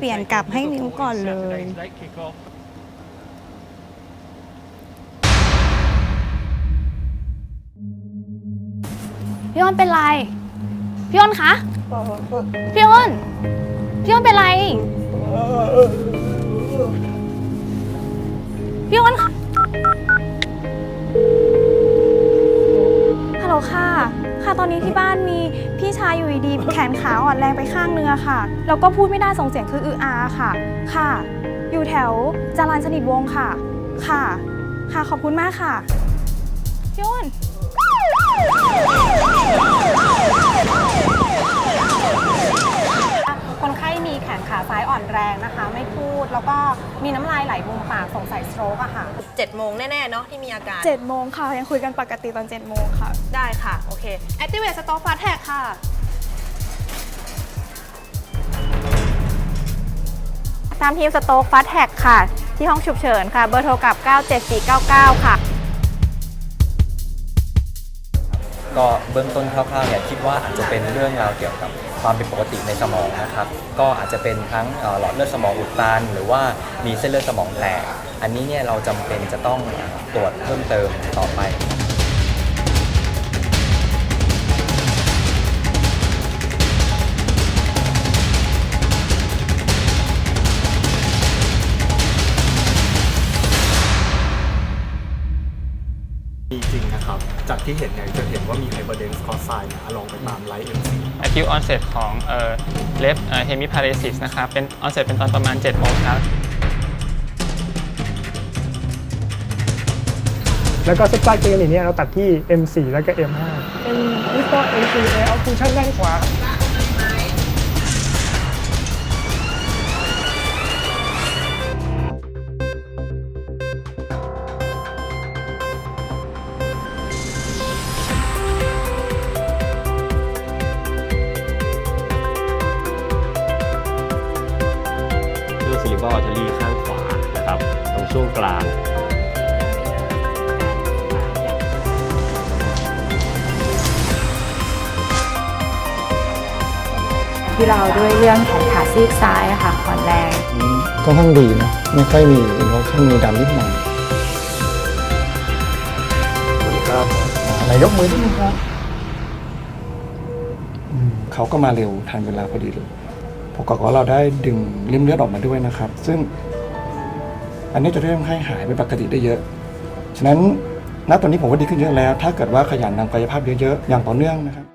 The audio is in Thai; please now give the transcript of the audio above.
เปลี่ยนกลับให้นิ้วก่อนเลย พี่อ้นเป็นไร พี่อ้นคะ พี่อ้น พี่อ้นเป็นไร พี่อ้นคะ ค่ะ ตอนนี้ที่บ้านมีพี่ชายอยู่ดีๆแขนขาอ่อนแรงไปข้างเนื้อค่ะ แล้วก็พูดไม่ได้ส่งเสียงคืออืออาค่ะ ค่ะ อยู่แถวจารันสนิทวงศ์ค่ะ ค่ะ ค่ะขอบคุณมากค่ะพี่อ้นไข้มีแขนขาซ้ายอ่อนแรงนะคะ ไม่พูดแล้วก็ มีน้ำลายไหลมุมปากสงสัยสโตรกอะค่ะ 7 โมงแน่ๆเนาะที่มีอาการ 7โมงค่ะ ยังคุยกันปกติตอน 7 โมงค่ะ ได้ค่ะ โอเค Activate Stop Fast Tag ค่ะ ตามทีมสโต๊กฟาสแท็กค่ะ ที่ห้องฉุกเฉินค่ะ เบอร์โทรกับ 97499 ค่ะ ก็เบื้องต้นคร่าวๆเนี่ยคิดว่าอาจจะเป็นเรื่องราวเกี่ยวกับ ความผิดปกติในสมองนะครับ ก็อาจจะเป็นทั้งหลอดเลือดสมองอุดตัน หรือว่ามีเส้นเลือดสมองแตก อันนี้เนี่ยเราจำเป็นจะต้องตรวจเพิ่มเติมต่อไป มีจริงนะครับ จากที่เห็นเนี่ยจะเห็นว่ามีไฮเปอร์เดนส์คอไซน์ลองไปตามไลท์เอ็มซี acute onset ของเอ่อ left เอ่อ hemiparesis นะครับ เป็น onset เป็นตอนประมาณ7โมงเช้าแล้วก็เซตไซเกลิเนี่ยเราตัดที่ M4 แล้วก็ M5 เป็นลิฟต์ M4 เอาคูชั่นด้านขวา เรื่องซิลิบอลอาร์เทอรี่ข้างขวานะครับ ตรงช่วงกลางที่เราด้วยเรื่องแขนขาซีกซ้ายอะค่ะอ่อนแรงค่อนข้างดีนะ ไม่ค่อยมีอินโนชั่นมีดำนิดหน่อยสวัสดีครับนายกมือนิดนึงครับอืมเขาก็มาเร็วทันเวลาพอดีเลย ประกอบกับเราได้ดึงเลิ่มเลือดออกมาด้วยนะครับ ซึ่งอันนี้จะเริ่มให้หายเป็นปกติได้เยอะ ฉะนั้นณตอนนี้ผมว่าดีขึ้นเยอะแล้ว ถ้าเกิดว่าขยันทำกายภาพเยอะๆอย่างต่อเนื่องนะครับ